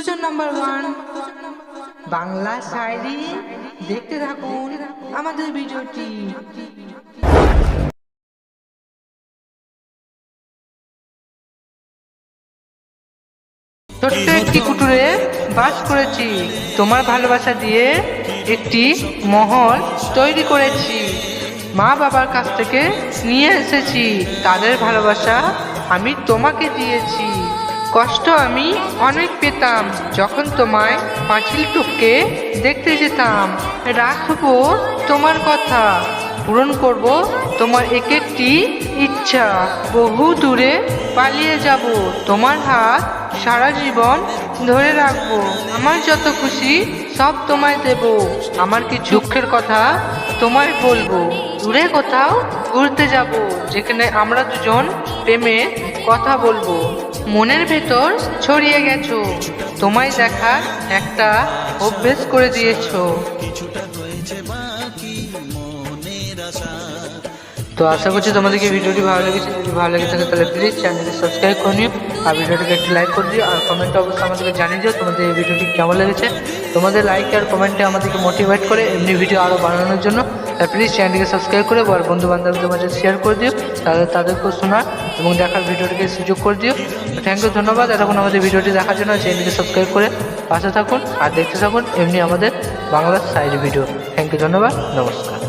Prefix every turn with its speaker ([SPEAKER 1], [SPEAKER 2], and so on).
[SPEAKER 1] দুজন number one Bangla শায়রি, দেখতে থাকুন আমাদের ভিডিওটি। ছোট্ট একটি কুটুরে বাস করেছি। তোমার ভালোবাসা দিয়ে একটি মহল তৈরি করেছি। মা বাবার কাছ থেকে নিয়ে এসেছি। তাদের ভালোবাসা আমি তোমাকে দিয়েছি। কষ্ট আমি অনেক পেতাম। যখন তোমায় পাঁচিল টুককে দেখতে যেতাম, রাখব তোমার কথা, পূরণ করব তোমার এক একটি ইচ্ছা। বহু দূরে পালিয়ে যাব, তোমার হাত সারা জীবন ধরে রাখব। আমার যত খুশি সব তোমায় দেব, আমার কি দুঃখের কথা তোমায় বলব। দূরে কোথাও ঘুরতে যাব, যেখানে আমরা দুজন প্রেমে কথা বলব। মনের ভেতর ছড়িয়ে গেছো। তোমায় দেখা একটা অভ্যেস করে দিয়েছ। তো আশা করছি তোমাদেরকে ভিডিওটি ভালো লেগেছে? যদি ভালো লেগে থাকে তাহলে প্লিজ চ্যানেলটি সাবস্ক্রাইব করে নিও আর ভিডিওটিকে একটি লাইক করে দিও আর কমেন্টে অবশ্যই আমাদেরকে জানিয়ে দিও তোমাদের এই ভিডিওটি কেমন লেগেছে। তোমাদের লাইক আর কমেন্টে আমাদেরকে মোটিভেট করে এমনি ভিডিও আরও বানানোর জন্য। তাই প্লিজ চ্যানেলটিকে সাবস্ক্রাইব করে আর বন্ধু বান্ধবদের মাঝে শেয়ার করে দিও। তাহলে তাদেরকেও শোনার এবং দেখার ভিডিওটিকে সুযোগ করে দিও। থ্যাংক ইউ ধন্যবাদ। এতক্ষণ আমাদের ভিডিওটি দেখার জন্য চ্যানেলকে সাবস্ক্রাইব করে পাশে থাকুন আর দেখতে থাকুন এমনি আমাদের বাংলার সাইড ভিডিও থ্যাংক ইউ ধন্যবাদ। নমস্কার।